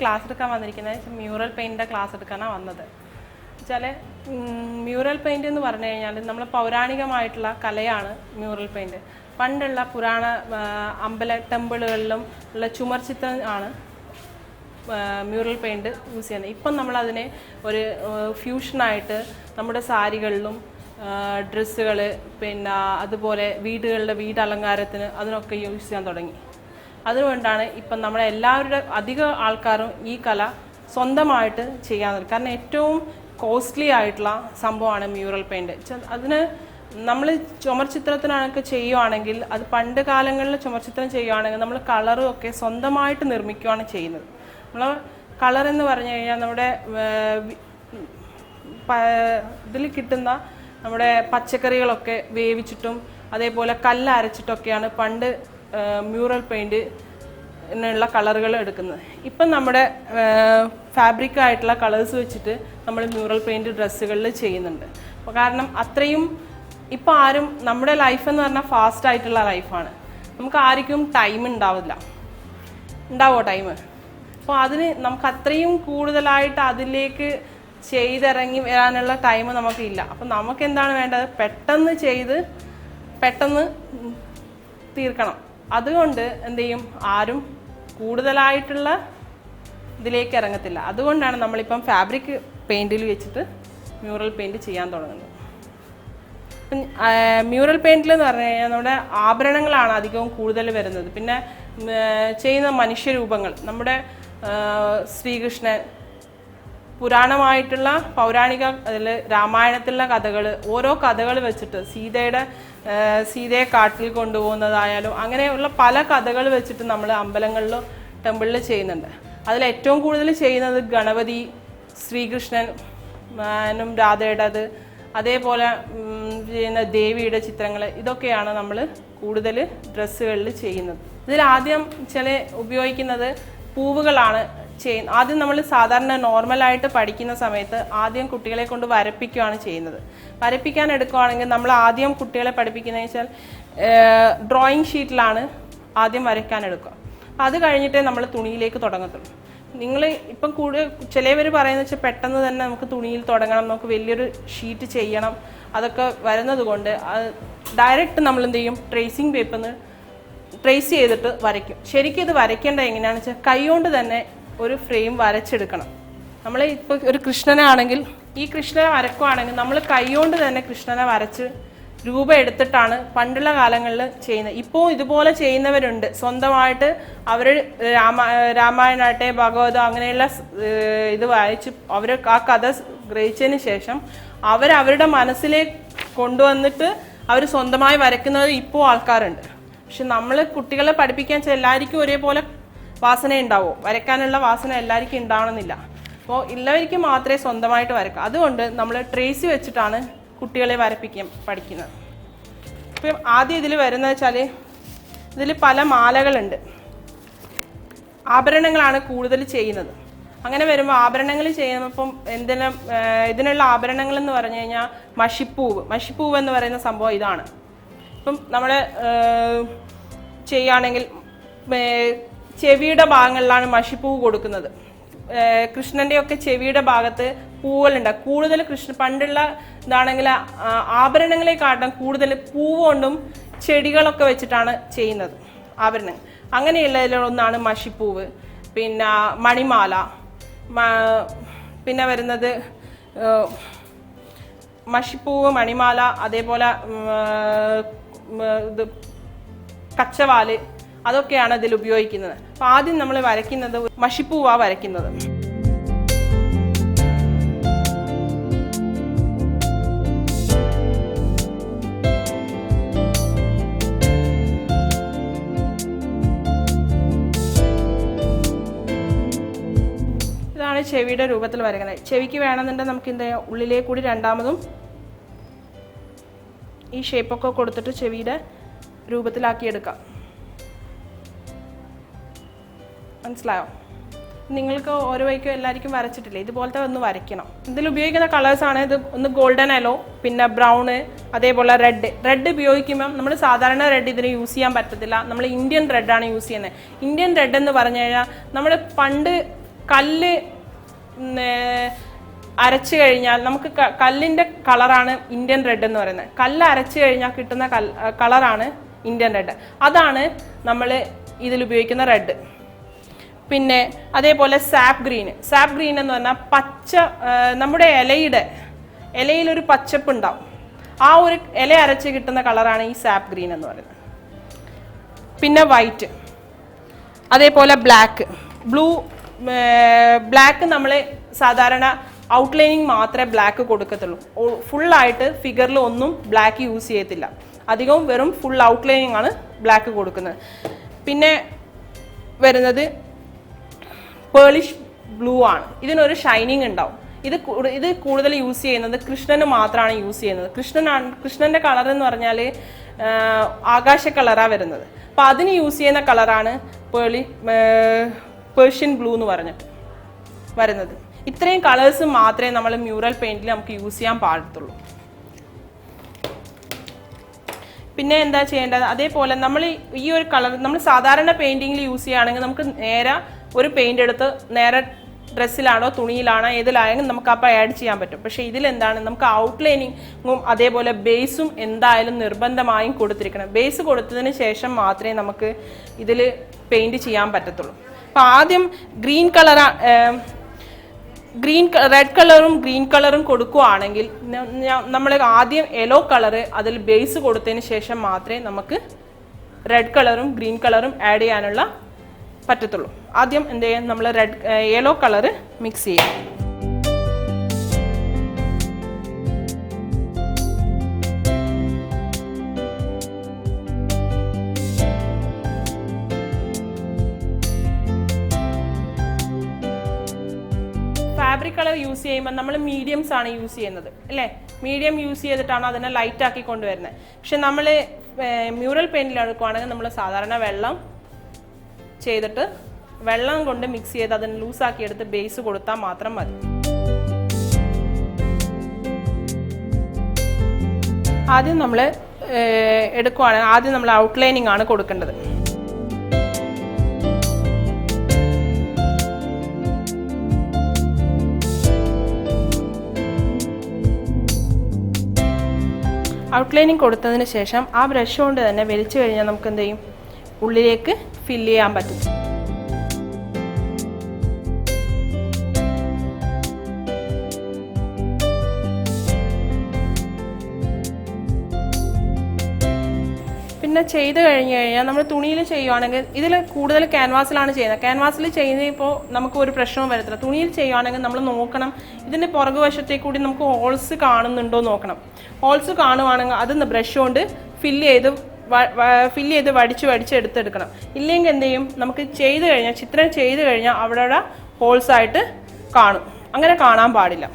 Class എടുക്കാൻ വന്നിരിക്കുന്നത് mural പെയിന്റിന്റെ class എടുക്കാനാണ് വന്നത്. വെച്ചാൽ മ്യൂറൽ പെയിന്റ് എന്ന് പറഞ്ഞു കഴിഞ്ഞാൽ നമ്മൾ പൗരാണികമായിട്ടുള്ള കലയാണ് മ്യൂറൽ പെയിന്റ് പണ്ടുള്ള പുരാണ അമ്പല ടെമ്പിളുകളിലും ഉള്ള ചുമർ ചിത്രം ആണ് മ്യൂറൽ പെയിന്റ് യൂസ് ചെയ്യുന്നത്. ഇപ്പം നമ്മളതിനെ ഒരു ഫ്യൂഷനായിട്ട് നമ്മുടെ സാരികളിലും ഡ്രസ്സുകൾ പിന്നെ അതുപോലെ വീടുകളുടെ വീട് അലങ്കാരത്തിന് അതിനൊക്കെ യൂസ് ചെയ്യാൻ തുടങ്ങി. അതുകൊണ്ടാണ് ഇപ്പം നമ്മുടെ എല്ലാവരുടെ അധിക ആൾക്കാരും ഈ കല സ്വന്തമായിട്ട് ചെയ്യാൻ കാരണം ഏറ്റവും കോസ്റ്റ്ലി ആയിട്ടുള്ള സംഭവമാണ് മ്യൂറൽ പെയിന്റ് അതിന് നമ്മൾ ചുമർ ചിത്രത്തിനൊക്കെ ചെയ്യുവാണെങ്കിൽ അത് പണ്ട് കാലങ്ങളിൽ ചുമർചിത്രം ചെയ്യുവാണെങ്കിൽ നമ്മൾ കളറും ഒക്കെ സ്വന്തമായിട്ട് നിർമ്മിക്കുകയാണ് ചെയ്യുന്നത്. നമ്മൾ കളർ എന്ന് പറഞ്ഞു കഴിഞ്ഞാൽ നമ്മുടെ ഇതിൽ കിട്ടുന്ന നമ്മുടെ പച്ചക്കറികളൊക്കെ വേവിച്ചിട്ടും അതേപോലെ കല്ല് അരച്ചിട്ടൊക്കെയാണ് പണ്ട് മ്യൂറൽ പെയിന്റ് എന്നുള്ള കളറുകൾ എടുക്കുന്നത്. ഇപ്പം നമ്മുടെ ഫാബ്രിക് ആയിട്ടുള്ള കളേഴ്സ് വെച്ചിട്ട് നമ്മൾ മ്യൂറൽ പെയിന്റ് ഡ്രസ്സുകളിൽ ചെയ്യുന്നുണ്ട്. അപ്പോൾ കാരണം അത്രയും ഇപ്പോൾ ആരും നമ്മുടെ ലൈഫ് എന്ന് പറഞ്ഞാൽ ഫാസ്റ്റ് ആയിട്ടുള്ള ലൈഫാണ് നമുക്ക് ആർക്കും ടൈം ഉണ്ടാവില്ല. ഉണ്ടാവോ ടൈം അപ്പോൾ അതിന് നമുക്ക് അത്രയും കൂടുതലായിട്ട് അതിലേക്ക് ചെയ്തിറങ്ങി വരാനുള്ള ടൈം നമുക്കില്ല. അപ്പം നമുക്ക് എന്താണ് വേണ്ടത്? പെട്ടെന്ന് ചെയ്ത് പെട്ടെന്ന് തീർക്കണം. അതുകൊണ്ട് എന്ത് ചെയ്യും? ആരും കൂടുതലായിട്ടുള്ള ഇതിലേക്ക് ഇറങ്ങത്തില്ല. അതുകൊണ്ടാണ് നമ്മളിപ്പം ഫാബ്രിക് പെയിന്റിൽ വെച്ചിട്ട് മ്യൂറൽ പെയിന്റ് ചെയ്യാൻ തുടങ്ങുന്നത്. മ്യൂറൽ പെയിന്റിൽ എന്ന് പറഞ്ഞു കഴിഞ്ഞാൽ നമ്മുടെ ആഭരണങ്ങളാണ് അധികവും കൂടുതൽ വരുന്നത്. പിന്നെ ചെയ്യുന്ന മനുഷ്യരൂപങ്ങൾ. നമ്മുടെ ശ്രീകൃഷ്ണൻ പുരാണമായിട്ടുള്ള പൗരാണിക അതിൽ രാമായണത്തിലുള്ള കഥകൾ ഓരോ കഥകൾ വെച്ചിട്ട് സീതയുടെ സീതയെ കാട്ടിൽ കൊണ്ടുപോകുന്നതായാലും അങ്ങനെയുള്ള പല കഥകൾ വെച്ചിട്ട് നമ്മൾ അമ്പലങ്ങളിലും ടെമ്പിളിൽ ചെയ്യുന്നുണ്ട്. അതിൽ ഏറ്റവും കൂടുതൽ ചെയ്യുന്നത് ഗണപതി ശ്രീകൃഷ്ണൻ മാനും രാധയുടേത് അതേപോലെ ചെയ്യുന്ന ദേവിയുടെ ചിത്രങ്ങൾ ഇതൊക്കെയാണ് നമ്മൾ കൂടുതൽ ഡ്രസ്സുകളിൽ ചെയ്യുന്നത്. ഇതിൽ ആദ്യം ചില ഉപയോഗിക്കുന്നത് പൂവുകളാണ്. ചെയ്യുന്നത് ആദ്യം നമ്മൾ സാധാരണ നോർമലായിട്ട് പഠിക്കുന്ന സമയത്ത് ആദ്യം കുട്ടികളെ കൊണ്ട് വരപ്പിക്കുകയാണ് ചെയ്യുന്നത്. വരപ്പിക്കാൻ എടുക്കുകയാണെങ്കിൽ നമ്മൾ ആദ്യം കുട്ടികളെ പഠിപ്പിക്കുന്നത് വെച്ചാൽ ഡ്രോയിങ് ഷീറ്റിലാണ് ആദ്യം വരയ്ക്കാൻ എടുക്കുക. അത് കഴിഞ്ഞിട്ടേ നമ്മൾ തുണിയിലേക്ക് തുടങ്ങത്തുള്ളൂ. നിങ്ങൾ ഇപ്പം കൂടുതൽ ചിലവർ പറയുന്നത് വെച്ചാൽ പെട്ടെന്ന് തന്നെ നമുക്ക് തുണിയിൽ തുടങ്ങണം നമുക്ക് വലിയൊരു ഷീറ്റ് ചെയ്യണം അതൊക്കെ വരുന്നത് കൊണ്ട് അത് ഡയറക്റ്റ് നമ്മൾ എന്ത് ചെയ്യും? ട്രേസിങ് പേപ്പർന്ന് ട്രേസ് ചെയ്തിട്ട് വരയ്ക്കും. ശരിക്കും ഇത് വരയ്ക്കേണ്ടത് എങ്ങനെയാണെന്ന് വെച്ചാൽ കൈകൊണ്ട് തന്നെ ഒരു ഫ്രെയിം വരച്ചെടുക്കണം. നമ്മൾ ഇപ്പോൾ ഒരു കൃഷ്ണനാണെങ്കിൽ ഈ കൃഷ്ണനെ വരക്കുവാണെങ്കിൽ നമ്മൾ കൈകൊണ്ട് തന്നെ കൃഷ്ണനെ വരച്ച് രൂപം എടുത്തിട്ടാണ് പണ്ടുള്ള കാലങ്ങളിൽ ചെയ്യുന്നത്. ഇപ്പോൾ ഇതുപോലെ ചെയ്യുന്നവരുണ്ട്. സ്വന്തമായിട്ട് അവർ രാമ രാമായണാട്ടെ ഭഗവതം അങ്ങനെയുള്ള ഇത് വായിച്ച് അവർ ആ കഥ ഗ്രഹിച്ചതിന് ശേഷം അവരവരുടെ മനസ്സിലേക്ക് കൊണ്ടുവന്നിട്ട് അവർ സ്വന്തമായി വരയ്ക്കുന്നത് ഇപ്പോൾ ആൾക്കാരുണ്ട്. പക്ഷെ നമ്മൾ കുട്ടികളെ പഠിപ്പിക്കാൻ എല്ലാവർക്കും ഒരേപോലെ വാസന ഉണ്ടാവും വരയ്ക്കാനുള്ള വാസന എല്ലാവർക്കും ഉണ്ടാവണമെന്നില്ല. അപ്പോൾ ഉള്ളവർക്ക് മാത്രമേ സ്വന്തമായിട്ട് വരക്കാം അതുകൊണ്ട് നമ്മൾ ട്രേസ് വെച്ചിട്ടാണ് കുട്ടികളെ വരപ്പിക്കാൻ പഠിക്കുന്നത്. ഇപ്പം ആദ്യം ഇതിൽ വരുന്നത് വെച്ചാൽ ഇതിൽ പല മാലകളുണ്ട്. ആഭരണങ്ങളാണ് കൂടുതൽ ചെയ്യുന്നത്. അങ്ങനെ വരുമ്പോൾ ആഭരണങ്ങൾ ചെയ്യുമ്പം എന്തിനും ഇതിനുള്ള ആഭരണങ്ങൾ എന്ന് പറഞ്ഞു കഴിഞ്ഞാൽ മഷിപ്പൂവ്. മഷിപ്പൂവ് എന്ന് പറയുന്ന സംഭവം ഇതാണ്. ഇപ്പം നമ്മൾ ചെയ്യുകയാണെങ്കിൽ ചെവിയുടെ ഭാഗങ്ങളിലാണ് മഷിപ്പൂവ് കൊടുക്കുന്നത്. കൃഷ്ണന്റെ ഒക്കെ ചെവിയുടെ ഭാഗത്ത് പൂവുകളുണ്ട് കൂടുതൽ കൃഷ്ണ പണ്ടുള്ള ഇതാണെങ്കിൽ ആഭരണങ്ങളെ ആഭരണങ്ങളെക്കാട്ടും കൂടുതൽ പൂവ് കൊണ്ടും ചെടികളൊക്കെ വെച്ചിട്ടാണ് ചെയ്യുന്നത് ആഭരണങ്ങൾ. അങ്ങനെയുള്ളതിലൊന്നാണ് മഷിപ്പൂവ്. പിന്നെ മണിമാല. പിന്നെ വരുന്നത് മഷിപ്പൂവ് മണിമാല അതേപോലെ ഇത് കച്ചവാൽ അതൊക്കെയാണ് ഇതിൽ ഉപയോഗിക്കുന്നത്. അപ്പോൾ ആദ്യം നമ്മൾ വരയ്ക്കുന്നത് മഷിപ്പൂവാ വരയ്ക്കുന്നത്. ചെവിയുടെ രൂപത്തിൽ വരയ്ക്കുന്നത്. ചെവിക്ക് വേണമെന്നുണ്ടെങ്കിൽ നമുക്ക് എന്താ ഉള്ളിലേക്ക് ഉള്ളിലേ കൂടി രണ്ടാമതും ഈ ഷേപ്പൊക്കെ കൊടുത്തിട്ട് ചെവിയുടെ രൂപത്തിലാക്കി മനസ്സിലായോ? നിങ്ങൾക്ക് ഓരോ വൈക്കും എല്ലാവർക്കും വരച്ചിട്ടില്ലേ? ഇതുപോലത്തെ ഒന്ന് വരയ്ക്കണം. ഇതിൽ ഉപയോഗിക്കുന്ന കളേഴ്സ് ആണ് ഇത് ഒന്ന് ഗോൾഡൻ അലോ പിന്നെ ബ്രൗണ് അതേപോലെ റെഡ് റെഡ് ഉപയോഗിക്കുമ്പം നമ്മൾ സാധാരണ റെഡ് ഇതിന് യൂസ് ചെയ്യാൻ പറ്റത്തില്ല. നമ്മൾ ഇന്ത്യൻ റെഡാണ് യൂസ് ചെയ്യുന്നത്. ഇന്ത്യൻ റെഡ് എന്ന് പറഞ്ഞു കഴിഞ്ഞാൽ നമ്മൾ പണ്ട് കല്ല് അരച്ചു കഴിഞ്ഞാൽ നമുക്ക് കല്ലിന്റെ കളറാണ് ഇന്ത്യൻ റെഡ് എന്ന് പറയുന്നത്. കല്ല് അരച്ചു കഴിഞ്ഞാൽ കിട്ടുന്ന കളറാണ് ഇന്ത്യൻ റെഡ് അതാണ് നമ്മൾ ഇതിൽ ഉപയോഗിക്കുന്ന റെഡ് പിന്നെ അതേപോലെ സാപ്പ് ഗ്രീൻ. സാപ്പ് ഗ്രീൻ എന്ന് പറഞ്ഞാൽ പച്ച നമ്മുടെ ഇലയുടെ ഇലയിലൊരു പച്ചപ്പ് ഉണ്ടാവും ആ ഒരു ഇല അരച്ച് കിട്ടുന്ന കളറാണ് ഈ സാപ്പ് ഗ്രീൻ എന്ന് പറയുന്നത്. പിന്നെ വൈറ്റ്. അതേപോലെ ബ്ലാക്ക്. ബ്ലൂ ബ്ലാക്ക് നമ്മൾ സാധാരണ ഔട്ട്ലൈനിങ് മാത്രമേ ബ്ലാക്ക് കൊടുക്കത്തുള്ളൂ. ഫുള്ളായിട്ട് ഫിഗറിൽ ഒന്നും ബ്ലാക്ക് യൂസ് ചെയ്യത്തില്ല. അധികവും വെറും ഫുൾ ഔട്ട്ലൈനിങ് ആണ് ബ്ലാക്ക് കൊടുക്കുന്നത്. പിന്നെ വരുന്നത് പേളിഷ് ബ്ലൂ ആണ്. ഇതിനൊരു ഷൈനിങ് ഉണ്ടാവും. ഇത് ഇത് കൂടുതൽ യൂസ് ചെയ്യുന്നത് കൃഷ്ണന് മാത്രമാണ് യൂസ് ചെയ്യുന്നത്. കൃഷ്ണനാണ് കൃഷ്ണന്റെ കളർ എന്ന് പറഞ്ഞാൽ ആകാശ കളറാ വരുന്നത്. അപ്പം അതിന് യൂസ് ചെയ്യുന്ന കളറാണ് പേളി പേർഷ്യൻ ബ്ലൂ എന്ന് പറഞ്ഞിട്ട് വരുന്നത്. ഇത്രയും കളേഴ്സ് മാത്രമേ നമ്മൾ മ്യൂറൽ പെയിന്റിൽ നമുക്ക് യൂസ് ചെയ്യാൻ പാടത്തുള്ളൂ. പിന്നെ എന്താ ചെയ്യേണ്ടത്? അതേപോലെ നമ്മൾ ഈ ഒരു കളർ നമ്മൾ സാധാരണ പെയിന്റിങ്ങിൽ യൂസ് ചെയ്യുകയാണെങ്കിൽ നമുക്ക് നേരെ ഒരു പെയിന്റ് എടുത്ത് നേരെ ഡ്രസ്സിലാണോ തുണിയിലാണോ ഏതിലായെങ്കിലും നമുക്ക് അപ്പോൾ ആഡ് ചെയ്യാൻ പറ്റും. പക്ഷേ ഇതിലെന്താണ്? നമുക്ക് ഔട്ട്ലൈനിങ്ങും അതേപോലെ ബേസും എന്തായാലും നിർബന്ധമായും കൊടുത്തിരിക്കണം. ബേസ് കൊടുത്തതിന് ശേഷം മാത്രമേ നമുക്ക് ഇതിൽ പെയിന്റ് ചെയ്യാൻ പറ്റത്തുള്ളൂ. അപ്പോൾ ആദ്യം ഗ്രീൻ കളർ ഗ്രീൻ റെഡ് കളറും ഗ്രീൻ കളറും കൊടുക്കുകയാണെങ്കിൽ നമ്മൾ ആദ്യം യെല്ലോ കളറ് അതിൽ ബേസ് കൊടുത്തതിന് ശേഷം മാത്രമേ നമുക്ക് റെഡ് കളറും ഗ്രീൻ കളറും ആഡ് ചെയ്യാനുള്ള പറ്റത്തുള്ളൂ. ആദ്യം എന്ത് ചെയ്യാം? നമ്മൾ റെഡ് യെല്ലോ കളർ മിക്സ് ചെയ്യാം. ഫാബ്രിക് കളർ യൂസ് ചെയ്യുമ്പോൾ നമ്മൾ മീഡിയംസ് ആണ് യൂസ് ചെയ്യുന്നത് അല്ലേ? മീഡിയം യൂസ് ചെയ്തിട്ടാണ് അതിനെ ലൈറ്റ് ആക്കി കൊണ്ടുവരുന്നത്. പക്ഷെ നമ്മൾ മ്യൂറൽ പെയിന്റിൽ എടുക്കുവാണെങ്കിൽ നമ്മൾ സാധാരണ വെള്ളം ചെയ്തിട്ട് വെള്ളം കൊണ്ട് മിക്സ് ചെയ്ത് അതിന് ലൂസാക്കി എടുത്ത് ബേസ് കൊടുത്താൽ മാത്രം മതി. ആദ്യം നമ്മൾ എടുക്കുവാണ് ആദ്യം നമ്മൾ ഔട്ട്ലൈനിങ് ആണ് കൊടുക്കേണ്ടത്. ഔട്ട്ലൈനിങ് കൊടുത്തതിന് ശേഷം ആ ബ്രഷ് കൊണ്ട് തന്നെ വലിച്ചു കഴിഞ്ഞാൽ നമുക്ക് എന്ത് ചെയ്യും ഉള്ളിലേക്ക് ഫില്ല് ചെയ്യാൻ പറ്റും. പിന്നെ ചെയ്ത് കഴിഞ്ഞ് കഴിഞ്ഞാൽ നമ്മൾ തുണിയിൽ ചെയ്യുവാണെങ്കിൽ ഇതിൽ കൂടുതൽ ക്യാൻവാസിലാണ് ചെയ്യുന്നത്. ക്യാൻവാസിൽ ചെയ്യുമ്പോൾ നമുക്ക് ഒരു പ്രശ്നവും വരത്തില്ല. തുണിയിൽ ചെയ്യുവാണെങ്കിൽ നമ്മൾ നോക്കണം. ഇതിന്റെ പുറകു വശത്തേക്ക് കൂടി നമുക്ക് ഹോൾസ് കാണുന്നുണ്ടോ നോക്കണം. ഹോൾസ് കാണുവാണെങ്കിൽ അത് ബ്രഷ് കൊണ്ട് ഫില്ല് ചെയ്ത് ഫില്ല് ചെയ്ത് വടിച്ച് വടിച്ച് എടുത്തെടുക്കണം. ഇല്ലെങ്കിൽ എന്ത് ചെയ്യും? നമുക്ക് ചെയ്ത് കഴിഞ്ഞാൽ ചിത്രം ചെയ്ത് കഴിഞ്ഞാൽ അവിടെ ഹോൾസ് ആയിട്ട് കാണും. അങ്ങനെ കാണാൻ പാടില്ല.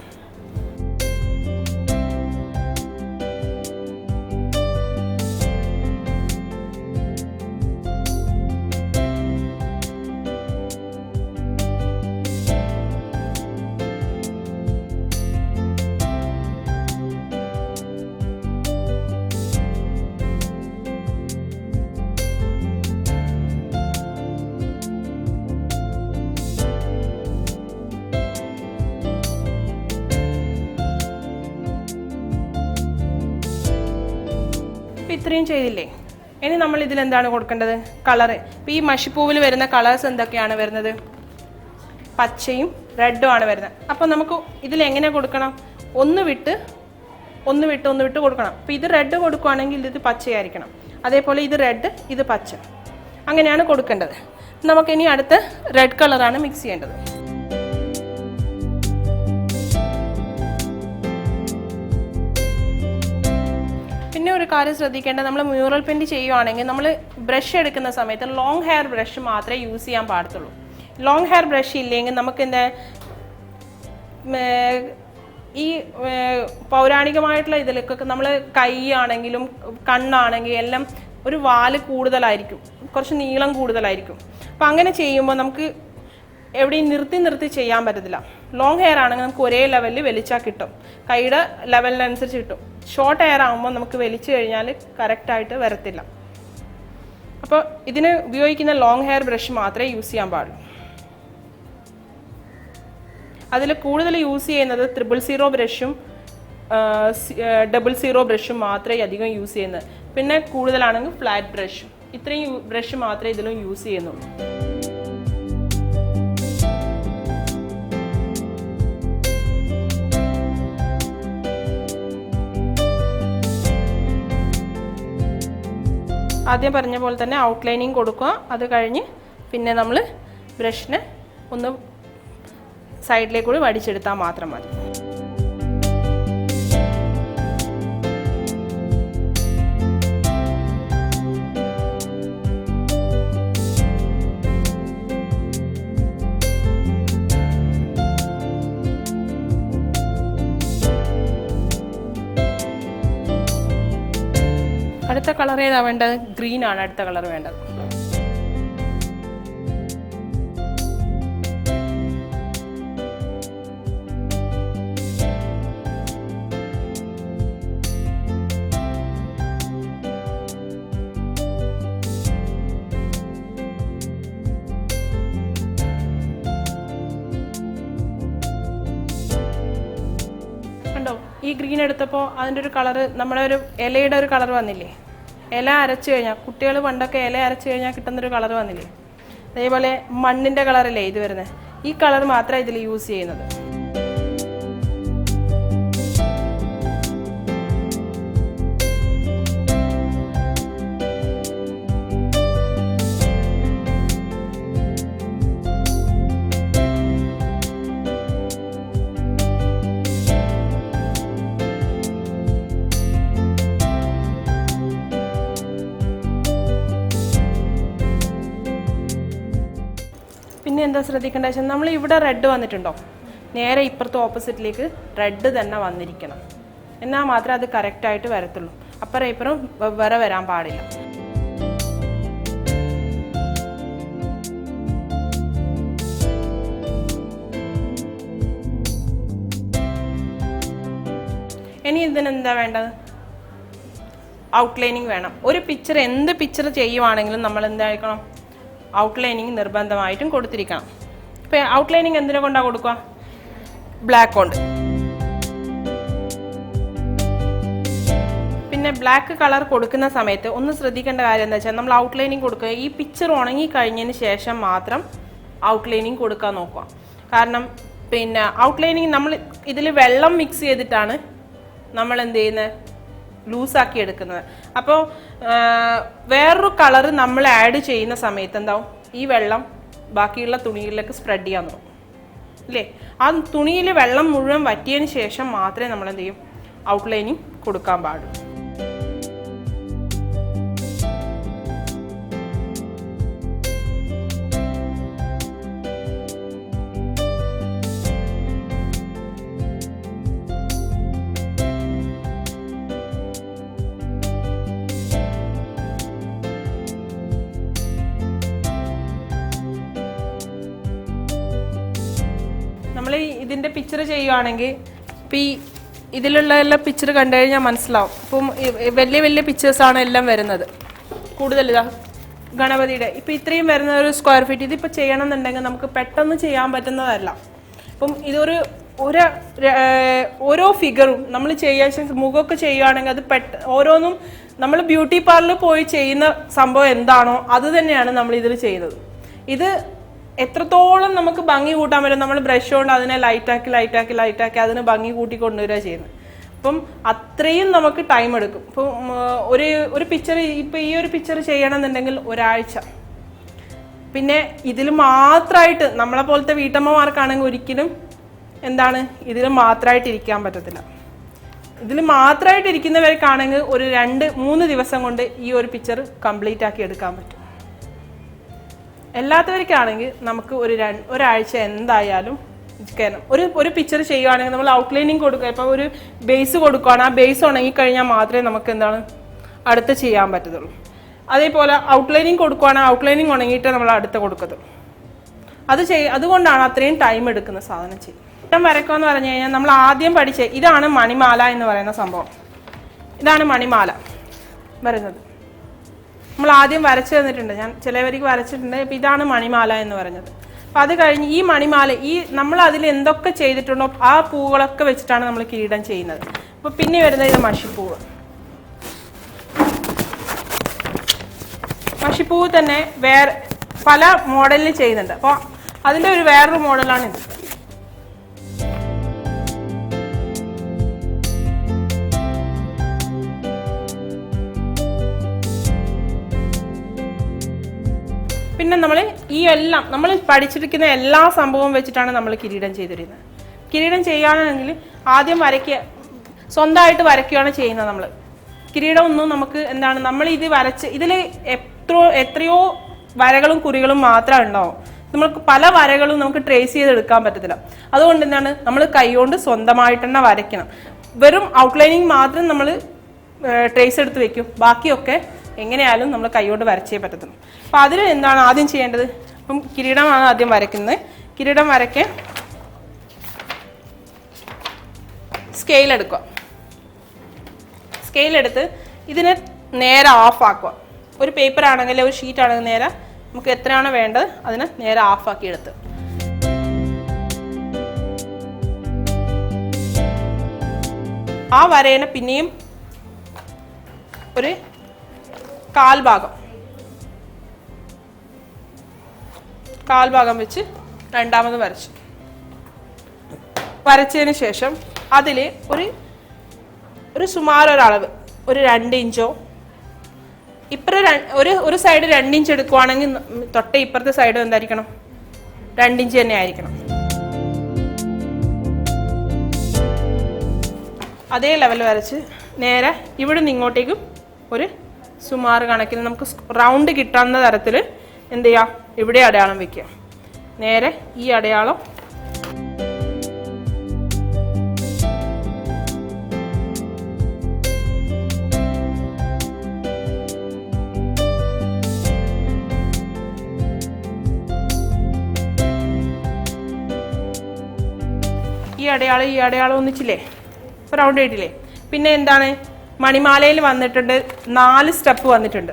ഇത്രയും ചെയ്തില്ലേ? ഇനി നമ്മൾ ഇതിൽ എന്താണ് കൊടുക്കേണ്ടത്? കളറ് ഇപ്പം ഈ മഷിപ്പൂവിൽ വരുന്ന കളേഴ്സ് എന്തൊക്കെയാണ് വരുന്നത്? പച്ചയും റെഡും ആണ് വരുന്നത്. അപ്പോൾ നമുക്ക് ഇതിൽ എങ്ങനെ കൊടുക്കണം? ഒന്ന് വിട്ട് ഒന്ന് വിട്ട് ഒന്ന് വിട്ട് കൊടുക്കണം. അപ്പോൾ ഇത് റെഡ് കൊടുക്കുകയാണെങ്കിൽ ഇത് പച്ചയായിരിക്കണം. അതേപോലെ ഇത് റെഡ് ഇത് പച്ച. അങ്ങനെയാണ് കൊടുക്കേണ്ടത്. നമുക്കിനി അടുത്ത് റെഡ് കളറാണ് മിക്സ് ചെയ്യേണ്ടത്. ഒരു കാര്യം ശ്രദ്ധിക്കേണ്ടത് നമ്മൾ മ്യൂറൽ പെയിന്റ് ചെയ്യുവാണെങ്കിൽ നമ്മൾ ബ്രഷ് എടുക്കുന്ന സമയത്ത് ലോങ് ഹെയർ ബ്രഷ് മാത്രമേ യൂസ് ചെയ്യാൻ പാടത്തുള്ളൂ. ലോങ് ഹെയർ ബ്രഷ് ഇല്ലെങ്കിൽ നമുക്ക് എന്താ ഈ പൗരാണികമായിട്ടുള്ള ഇതിലൊക്കെ നമ്മൾ കൈ ആണെങ്കിലും കണ്ണാണെങ്കിലും എല്ലാം ഒരു വാൽ കൂടുതലായിരിക്കും. കുറച്ച് നീളം കൂടുതലായിരിക്കും. അപ്പം അങ്ങനെ ചെയ്യുമ്പോൾ നമുക്ക് എവിടെയും നിർത്തി നിർത്തി ചെയ്യാൻ പറ്റത്തില്ല. ലോങ് ഹെയർ ആണെങ്കിൽ നമുക്ക് ഒരേ ലെവലിൽ വലിച്ചാൽ കിട്ടും. കൈയുടെ ലെവലിനനുസരിച്ച് കിട്ടും. ഷോർട്ട് എയർ ആകുമ്പോൾ നമുക്ക് വലിച്ചു കഴിഞ്ഞാൽ കറക്റ്റായിട്ട് വരത്തില്ല. അപ്പോൾ ഇതിന് ഉപയോഗിക്കുന്ന ലോങ് ഹെയർ ബ്രഷ് മാത്രമേ യൂസ് ചെയ്യാൻ പാടുള്ളൂ. അതിൽ കൂടുതൽ യൂസ് ചെയ്യുന്നത് ത്രിബിൾ സീറോ ബ്രഷും ഡബിൾ സീറോ ബ്രഷും മാത്രമേ അധികം യൂസ് ചെയ്യുന്നത്. പിന്നെ കൂടുതലാണെങ്കിൽ ഫ്ലാറ്റ് ബ്രഷും ഇത്രയും ബ്രഷ് മാത്രമേ ഇതിലും യൂസ് ചെയ്യുന്നുള്ളൂ. ആദ്യം പറഞ്ഞ പോലെ തന്നെ ഔട്ട്ലൈനിങ് കൊടുക്കുക. അത് കഴിഞ്ഞ് പിന്നെ നമ്മൾ ബ്രഷിനെ ഒന്ന് സൈഡിലേക്ക് കൂടി വടിച്ചെടുത്താൽ മാത്രം മതി. ഏതാ വേണ്ടത്? ഗ്രീൻ ആണ് അടുത്ത കളർ വേണ്ടത്. ഈ ഗ്രീൻ എടുത്തപ്പോൾ അതിന്റെ ഒരു കളറ് നമ്മുടെ ഒരു ഇലയുടെ ഒരു കളർ വന്നില്ലേ? ഇല അരച്ചു കഴിഞ്ഞാൽ കുട്ടികൾ പണ്ടൊക്കെ ഇല അരച്ചു കഴിഞ്ഞാൽ കിട്ടുന്നൊരു കളർ വന്നില്ലേ? അതേപോലെ മണ്ണിന്റെ കളറല്ലേ ഇത് വരുന്നത് ഈ കളർ മാത്രമേ ഇതിൽ യൂസ് ചെയ്യുന്നത്. എന്താ ശ്രദ്ധിക്കേണ്ട വെച്ചാൽ നമ്മൾ ഇവിടെ റെഡ് വന്നിട്ടുണ്ടോ? നേരെ ഇപ്പുറത്തെ ഓപ്പോസിറ്റിലേക്ക് റെഡ് തന്നെ വന്നിരിക്കണം. എന്നാൽ മാത്രമേ അത് കറക്റ്റായിട്ട് വരത്തുള്ളൂ. അപ്പുറം ഇപ്പുറം വെവ്വേറെ വരാൻ പാടില്ല. ഇനി ഇതിനെന്താ വേണ്ടത്? ഔട്ട്ലൈനിങ് വേണം. ഒരു പിക്ചർ എന്ത് പിക്ചർ ചെയ്യുവാണെങ്കിലും നമ്മൾ എന്തായിരിക്കണം? ഔട്ട്ലൈനിങ് നിർബന്ധമായിട്ടും കൊടുത്തിരിക്കണം. ഇപ്പം ഔട്ട്ലൈനിങ് എന്തിനെ കൊണ്ടാണ് കൊടുക്കുക? ബ്ലാക്ക് കൊണ്ട്. പിന്നെ ബ്ലാക്ക് കളർ കൊടുക്കുന്ന സമയത്ത് ഒന്ന് ശ്രദ്ധിക്കേണ്ട കാര്യം എന്താ വെച്ചാൽ നമ്മൾ ഔട്ട്ലൈനിങ് കൊടുക്കുക. ഈ പിക്ചർ ഉണങ്ങി കഴിഞ്ഞതിന് ശേഷം മാത്രം ഔട്ട്ലൈനിങ് കൊടുക്കാൻ നോക്കുക. കാരണം പിന്നെ ഔട്ട്ലൈനിങ് നമ്മൾ ഇതിൽ വെള്ളം മിക്സ് ചെയ്തിട്ടാണ് നമ്മൾ എന്ത് ചെയ്യുന്നത്? ലൂസാക്കി എടുക്കുന്നത്. അപ്പോൾ വേറൊരു കളർ നമ്മൾ ആഡ് ചെയ്യുന്ന സമയത്ത് എന്താവും? ഈ വെള്ളം ബാക്കിയുള്ള തുണിയിലേക്ക് സ്പ്രെഡ് ചെയ്യാൻ തുടങ്ങും. അല്ലേ ആ തുണിയിൽ വെള്ളം മുഴുവൻ വറ്റിയതിന് ശേഷം മാത്രമേ നമ്മൾ എന്ത് ചെയ്യും? ഔട്ട്ലൈനിങ് കൊടുക്കാൻ പാടുള്ളൂ. ഇതിന്റെ പിക്ചർ ചെയ്യുവാണെങ്കിൽ ഇപ്പം ഈ ഇതിലുള്ള പിക്ചർ കണ്ടു കഴിഞ്ഞാൽ മനസ്സിലാവും. ഇപ്പം വലിയ വലിയ പിക്ചേഴ്സാണ് എല്ലാം വരുന്നത്. കൂടുതൽ ഇതാ ഗണപതിയുടെ. ഇപ്പം ഇത്രയും വരുന്ന ഒരു സ്ക്വയർ ഫീറ്റ് ഇതിപ്പോൾ ചെയ്യണം എന്നുണ്ടെങ്കിൽ നമുക്ക് പെട്ടെന്ന് ചെയ്യാൻ പറ്റുന്നതല്ല. ഇപ്പം ഇതൊരു ഒരു ഓരോ ഫിഗറും നമ്മൾ ചെയ്യാൻ മുഖമൊക്കെ ചെയ്യുകയാണെങ്കിൽ അത് പെട്ട ഓരോന്നും നമ്മൾ ബ്യൂട്ടി പാർലറിൽ പോയി ചെയ്യുന്ന സംഭവം എന്താണോ അത് തന്നെയാണ് നമ്മൾ ഇതിൽ ചെയ്യുന്നത്. ഇത് എത്രത്തോളം നമുക്ക് ഭംഗി കൂട്ടാൻ പറ്റും? നമ്മൾ ബ്രഷ് കൊണ്ട് അതിനെ ലൈറ്റാക്കി ലൈറ്റാക്കി ലൈറ്റാക്കി അതിന് ഭംഗി കൂട്ടി കൊണ്ടുവരിക ചെയ്യുന്നത്. അപ്പം അത്രയും നമുക്ക് ടൈം എടുക്കും. ഇപ്പം ഒരു ഒരു പിക്ചർ ഇപ്പം ഈ ഒരു പിക്ചർ ചെയ്യണമെന്നുണ്ടെങ്കിൽ ഒരാഴ്ച. പിന്നെ ഇതിൽ മാത്രമായിട്ട് നമ്മളെ പോലത്തെ വീട്ടമ്മമാർക്കാണെങ്കിൽ ഒരിക്കലും എന്താണ്? ഇതിൽ മാത്രമായിട്ട് ഇരിക്കാൻ പറ്റത്തില്ല. ഇതിൽ മാത്രമായിട്ട് ഇരിക്കുന്നവർക്കാണെങ്കിൽ ഒരു രണ്ട് മൂന്ന് ദിവസം കൊണ്ട് ഈ ഒരു പിക്ചർ കംപ്ലീറ്റ് ആക്കി എടുക്കാൻ പറ്റും. അല്ലാത്തവർക്കാണെങ്കിൽ നമുക്ക് ഒരു ഒരാഴ്ച എന്തായാലും ഇരിക്കണം ഒരു ഒരു പിക്ചർ ചെയ്യുവാണെങ്കിൽ നമ്മൾ ഔട്ട്ലൈനിങ് കൊടുക്കുക. ഇപ്പോൾ ഒരു ബേസ് കൊടുക്കുകയാണ് ആ ബേസ് ഉണങ്ങിക്കഴിഞ്ഞാൽ മാത്രമേ നമുക്ക് എന്താണ്? അടുത്ത് ചെയ്യാൻ പറ്റത്തുള്ളൂ. അതേപോലെ ഔട്ട്ലൈനിങ് കൊടുക്കുകയാണ് ഔട്ട്ലൈനിങ് ഉണങ്ങിയിട്ട് നമ്മൾ അടുത്ത് കൊടുക്കത്തുള്ളൂ. അത് ചെയ് അതുകൊണ്ടാണ് അത്രയും ടൈം എടുക്കുന്ന സാധനം ചെയ്യും ഇഷ്ടം വരക്കുക എന്ന് പറഞ്ഞു കഴിഞ്ഞാൽ നമ്മൾ ആദ്യം പഠിച്ച ഇതാണ് മണിമാല എന്ന് പറയുന്ന സംഭവം. ഇതാണ് മണിമാല. വരുന്നത്. നമ്മൾ ആദ്യം വരച്ചു തന്നിട്ടുണ്ട്. ഞാൻ ചിലവർക്ക് വരച്ചിട്ടുണ്ട്. ഇപ്പം ഇതാണ് മണിമാല എന്ന് പറഞ്ഞത്. അപ്പം അത് കഴിഞ്ഞ് ഈ മണിമാല ഈ നമ്മൾ അതിൽ എന്തൊക്കെ ചെയ്തിട്ടുണ്ടോ ആ പൂവുകളൊക്കെ വെച്ചിട്ടാണ് നമ്മൾ കിരീടം ചെയ്യുന്നത്. അപ്പോൾ പിന്നെ വരുന്നത് ഇത് മഷിപ്പൂവ്. മഷിപ്പൂവ് തന്നെ വേറെ പല മോഡലിൽ ചെയ്യുന്നുണ്ട്. അപ്പോൾ അതിന്റെ ഒരു വേറൊരു മോഡലാണ് ഇത് പിന്നെ നമ്മൾ ഈ എല്ലാം നമ്മൾ പഠിച്ചിരിക്കുന്ന എല്ലാ സംഭവവും വെച്ചിട്ടാണ് നമ്മൾ കിരീടം ചെയ്തിരുന്നത്. കിരീടം ചെയ്യുകയാണെങ്കിൽ ആദ്യം വരയ്ക്കുക സ്വന്തമായിട്ട് വരയ്ക്കുകയാണ് ചെയ്യുന്നത് നമ്മൾ കിരീടം ഒന്നും നമുക്ക് എന്താണ് നമ്മൾ ഇത് വരച്ച് ഇതിൽ എത്രയോ എത്രയോ വരകളും കുറികളും മാത്രമേ ഉണ്ടാവും. നമുക്ക് പല വരകളും നമുക്ക് ട്രേസ് ചെയ്തെടുക്കാൻ പറ്റത്തില്ല. അതുകൊണ്ട് എന്താണ് നമ്മൾ കൈകൊണ്ട് സ്വന്തമായിട്ട് തന്നെ വരയ്ക്കണം. വെറും ഔട്ട്ലൈനിങ് മാത്രം നമ്മൾ ട്രേസ് എടുത്ത് വെക്കും. ബാക്കിയൊക്കെ എങ്ങനെയായാലും നമ്മൾ കൈകൊണ്ട് വരച്ചേ പറ്റത്തുള്ളൂ. അപ്പോൾ അതിൽ എന്താണ് ആദ്യം ചെയ്യേണ്ടത്? അപ്പം കിരീടമാണ് ആദ്യം വരയ്ക്കുന്നത്. കിരീടം വരയ്ക്ക് സ്കെയിൽ എടുക്കുക. സ്കെയിൽ എടുത്ത് ഇതിനെ നേരെ ഓഫ് ആക്കുക. ഒരു പേപ്പർ ആണെങ്കിൽ ഒരു ഷീറ്റ് ആണെങ്കിൽ നേരെ നമുക്ക് എത്രയാണോ വേണ്ടത് അതിനെ നേരെ ഓഫാക്കി എടുത്ത്. ആ വരേനെ പിന്നെയും ഒരു കാൽ ഭാഗം കാൽ ഭാഗം വെച്ച് രണ്ടാമത് വരച്ചു. വരച്ചതിന് ശേഷം അതിൽ ഒരു ഒരു സുമാരൊരളവ് ഒരു രണ്ട് ഇഞ്ചോ ഇപ്പുറം ഒരു ഒരു സൈഡ് രണ്ട് ഇഞ്ച് എടുക്കുവാണെങ്കിൽ തൊട്ടേ ഇപ്പുറത്തെ സൈഡ് എന്തായിരിക്കണം? രണ്ട് ഇഞ്ച് തന്നെ ആയിരിക്കണം. അതേ ലെവൽ വരച്ച് നേരെ ഇവിടെ നിന്ന് ഇങ്ങോട്ടേക്കും ഒരു സുമാറ് കണക്കിന് നമുക്ക് റൗണ്ട് കിട്ടാവുന്ന തരത്തിൽ എന്ത് ചെയ്യാം? ഇവിടെ അടയാളം വെക്കുക. നേരെ ഈ അടയാളം. ഈ അടയാളം ഈ അടയാളം ഒന്നിച്ചില്ലേ? റൗണ്ട് ആയിട്ടില്ലേ? പിന്നെ എന്താണ്? മണിമാലയിൽ വന്നിട്ടുണ്ട്. നാല് സ്റ്റെപ്പ് വന്നിട്ടുണ്ട്.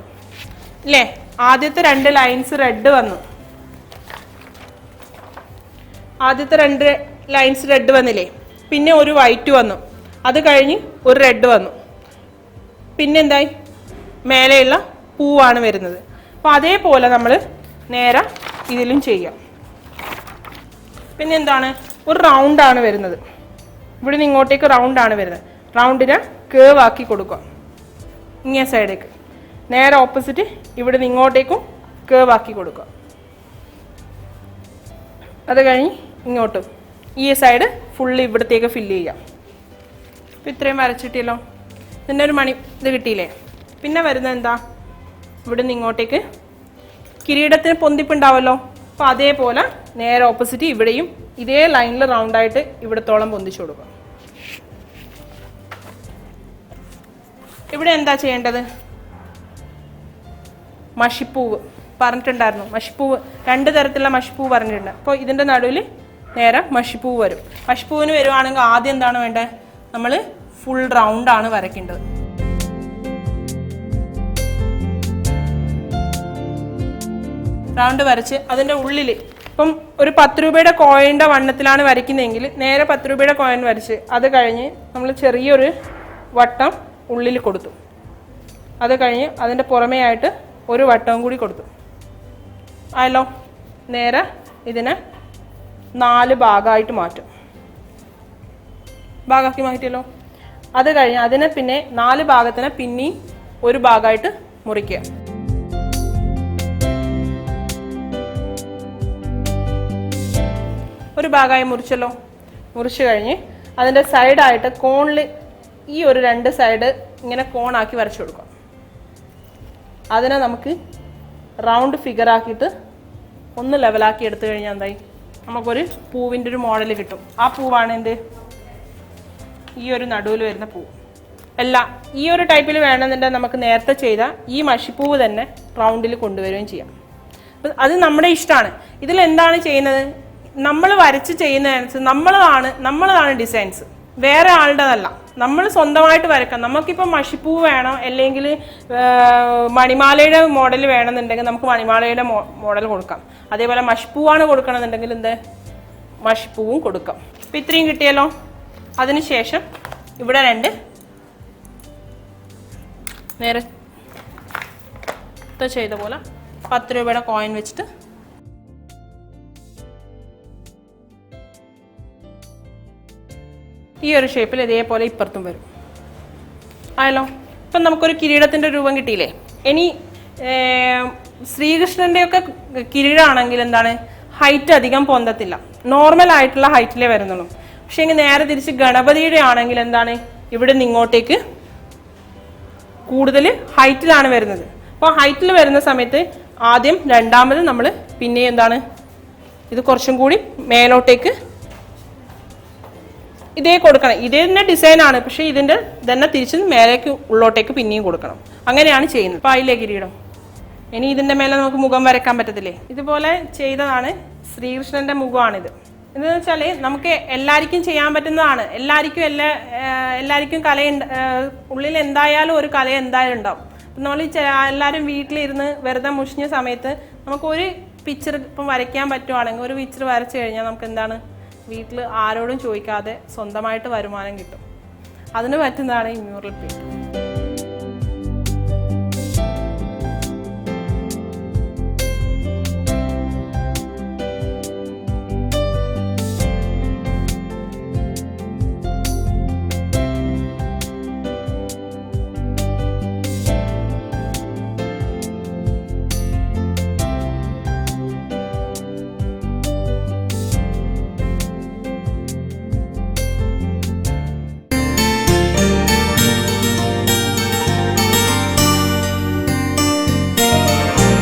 അല്ലേ ആദ്യത്തെ രണ്ട് ലൈൻസ് റെഡ് വന്നു. ആദ്യത്തെ രണ്ട് ലൈൻസ് റെഡ് വന്നില്ലേ? പിന്നെ ഒരു വൈറ്റ് വന്നു. അത് കഴിഞ്ഞ് ഒരു റെഡ് വന്നു. പിന്നെ എന്തായി? മേലെയുള്ള പൂവാണ് വരുന്നത്. അപ്പോൾ അതേപോലെ നമ്മൾ നേരെ ഇതിലും ചെയ്യാം. പിന്നെ എന്താണ്? ഒരു റൗണ്ടാണ് വരുന്നത്. ഇവിടെ നിന്ന് ഇങ്ങോട്ടേക്ക് റൗണ്ടാണ് വരുന്നത്. റൗണ്ടിനെ കേവ് ആക്കി കൊടുക്കുക. ഇങ്ങേ സൈഡേക്ക് നേരെ ഓപ്പോസിറ്റ് ഇവിടെ നിന്ന് ഇങ്ങോട്ടേക്കും കേവ് ആക്കി കൊടുക്കുക. അത് കഴിഞ്ഞ് ഇങ്ങോട്ടും. ഈ സൈഡ് ഫുള്ള് ഇവിടത്തേക്ക് ഫില്ല് ചെയ്യാം അപ്പം ഇത്രയും വരച്ചിട്ടില്ലോ. ഇതിന്റെ ഒരു മണി ഇത് കിട്ടിയില്ലേ? പിന്നെ വരുന്നത് എന്താ? ഇവിടെ നിന്ന് ഇങ്ങോട്ടേക്ക് കിരീടത്തിന് പൊന്തിപ്പുണ്ടാവല്ലോ. അപ്പോൾ അതേപോലെ നേരെ ഓപ്പോസിറ്റ് ഇവിടെയും ഇതേ ലൈനിൽ റൗണ്ടായിട്ട് ഇവിടത്തോളം പൊന്തിച്ചു കൊടുക്കുക. ഇവിടെ എന്താ ചെയ്യേണ്ടത്? മഷിപ്പൂവ്. പറഞ്ഞിട്ടുണ്ടായിരുന്നു. മഷിപ്പൂവ്. രണ്ട് തരത്തിലുള്ള മഷിപ്പൂവ് പറഞ്ഞിട്ടുണ്ട്. അപ്പോൾ ഇതിന്റെ നടുവിൽ നേരെ മഷിപ്പൂവ് വരും. മഷിപ്പൂവിന് വരുവാണെങ്കിൽ ആദ്യം എന്താണ് വേണ്ടത് നമ്മൾ ഫുൾ റൗണ്ടാണ് വരയ്ക്കേണ്ടത്. റൗണ്ട് വരച്ച് അതിന്റെ ഉള്ളിൽ ഇപ്പം ഒരു പത്ത് രൂപയുടെ കോയിന്റെ വണ്ണത്തിലാണ് വരയ്ക്കുന്നതെങ്കിൽ നേരെ പത്ത് രൂപയുടെ കോയിൻ വരച്ച് അത് കഴിഞ്ഞ് നമ്മൾ ചെറിയൊരു വട്ടം ഉള്ളിൽ കൊടുത്തു. അത് കഴിഞ്ഞ് അതിന്റെ പുറമേ ആയിട്ട് ഒരു വട്ടവും കൂടി കൊടുത്തു. ആയല്ലോ നേരെ ഇതിനെ നാല് ഭാഗമായിട്ട് മാറ്റും. ഭാഗമാക്കി മാറ്റിയല്ലോ. അത് കഴിഞ്ഞ് അതിനെ പിന്നെ നാല് ഭാഗത്തിനെ പിന്നെയും ഒരു ഭാഗമായിട്ട് മുറിക്കുക. ഒരു ഭാഗമായി മുറിച്ചല്ലോ. മുറിച്ച് കഴിഞ്ഞ് അതിന്റെ സൈഡായിട്ട് കോണിൽ ഈ ഒരു രണ്ട് സൈഡ് ഇങ്ങനെ കോണാക്കി വരച്ചു കൊടുക്കാം. അതിനെ നമുക്ക് റൗണ്ട് ഫിഗർ ആക്കിയിട്ട് ഒന്ന് ലെവലാക്കി എടുത്തു കഴിഞ്ഞാൽ എന്തായി? നമുക്കൊരു പൂവിന്റെ ഒരു മോഡൽ കിട്ടും. ആ പൂവാണ് എന്ത്? ഈ ഒരു നടുവിൽ വരുന്ന പൂവ് അല്ല ഈ ഒരു ടൈപ്പിൽ വേണമെന്നുണ്ടെങ്കിൽ നമുക്ക് നേരത്തെ ചെയ്ത ഈ മഷിപ്പൂവ് തന്നെ റൗണ്ടിൽ കൊണ്ടുവരികയും ചെയ്യാം. അത് നമ്മുടെ ഇഷ്ടമാണ് ഇതിൽ എന്താണ് ചെയ്യുന്നത്? നമ്മൾ വരച്ച് ചെയ്യുന്നതനുസരിച്ച് നമ്മളതാണ് നമ്മളതാണ് ഡിസൈൻസ് വേറെ ആളുടേതല്ല. നമ്മൾ സ്വന്തമായിട്ട് വരക്കാം നമുക്കിപ്പോൾ മഷിപ്പൂ വേണം അല്ലെങ്കിൽ മണിമാലയുടെ മോഡൽ വേണമെന്നുണ്ടെങ്കിൽ നമുക്ക് മണിമാലയുടെ മോഡൽ കൊടുക്കാം. അതേപോലെ മഷിപ്പൂവാണ് കൊടുക്കണമെന്നുണ്ടെങ്കിൽ എന്ത്? മഷിപ്പൂവും കൊടുക്കാം. ഇപ്പം ഇത്രയും കിട്ടിയല്ലോ. അതിനുശേഷം ഇവിടെ രണ്ട് നേരത്തെ ചെയ്ത പോലെ പത്ത് രൂപയുടെ കോയിൻ വെച്ചിട്ട് ഈ ഒരു ഷേപ്പിൽ ഇതേപോലെ ഇപ്പുറത്തും വരും. ആയല്ലോ? ഇപ്പം നമുക്കൊരു കിരീടത്തിന്റെ രൂപം കിട്ടിയില്ലേ? ഇനി ശ്രീകൃഷ്ണന്റെ ഒക്കെ കിരീടമാണെങ്കിൽ എന്താണ്? ഹൈറ്റ് അധികം പൊന്തത്തില്ല. നോർമൽ ആയിട്ടുള്ള ഹൈറ്റിലേ വരുന്നുള്ളൂ. പക്ഷേ എങ്കിൽ നേരെ തിരിച്ച് ഗണപതിയുടെ ആണെങ്കിൽ എന്താണ്? ഇവിടെ നിന്ന് ഇങ്ങോട്ടേക്ക് കൂടുതൽ ഹൈറ്റിലാണ് വരുന്നത്. അപ്പോൾ ഹൈറ്റിൽ വരുന്ന സമയത്ത് ആദ്യം രണ്ടാമത് നമ്മൾ പിന്നെ എന്താണ്? ഇത് കുറച്ചും കൂടി മേലോട്ടേക്ക് ഇതേ കൊടുക്കണം. ഇതേ തന്നെ ഡിസൈൻ ആണ്. പക്ഷേ ഇതിന്റെ തന്നെ തിരിച്ച് മേലേക്ക് ഉള്ളോട്ടേക്ക് പിന്നെയും കൊടുക്കണം. അങ്ങനെയാണ് ചെയ്യുന്നത്. അതിലെ കിരീടം? ഇനി ഇതിന്റെ മേലെ നമുക്ക് മുഖം വരയ്ക്കാൻ പറ്റത്തില്ലേ? ഇതുപോലെ ചെയ്തതാണ് ശ്രീകൃഷ്ണന്റെ മുഖമാണിത്. എന്താണെന്ന് വെച്ചാൽ നമുക്ക് എല്ലാവർക്കും ചെയ്യാൻ പറ്റുന്നതാണ്. എല്ലാവർക്കും എല്ലാ എല്ലാവർക്കും കല ഉള്ളിൽ എന്തായാലും ഒരു കല എന്തായാലും ഉണ്ടാവും. നമ്മൾ എല്ലാവരും വീട്ടിലിരുന്ന് വെറുതെ മുഷിഞ്ഞ സമയത്ത് നമുക്കൊരു പിക്ചർ ഇപ്പം വരയ്ക്കാൻ പറ്റുവാണെങ്കിൽ ഒരു പിക്ചർ വരച്ചു കഴിഞ്ഞാൽ നമുക്ക് എന്താണ്? വീട്ടിൽ ആരോടും ചോദിക്കാതെ സ്വന്തമായിട്ട് വരുമാനം കിട്ടും. അതിന് പറ്റുന്നതാണ് ഈ മ്യൂറൽ പെയിന്റ്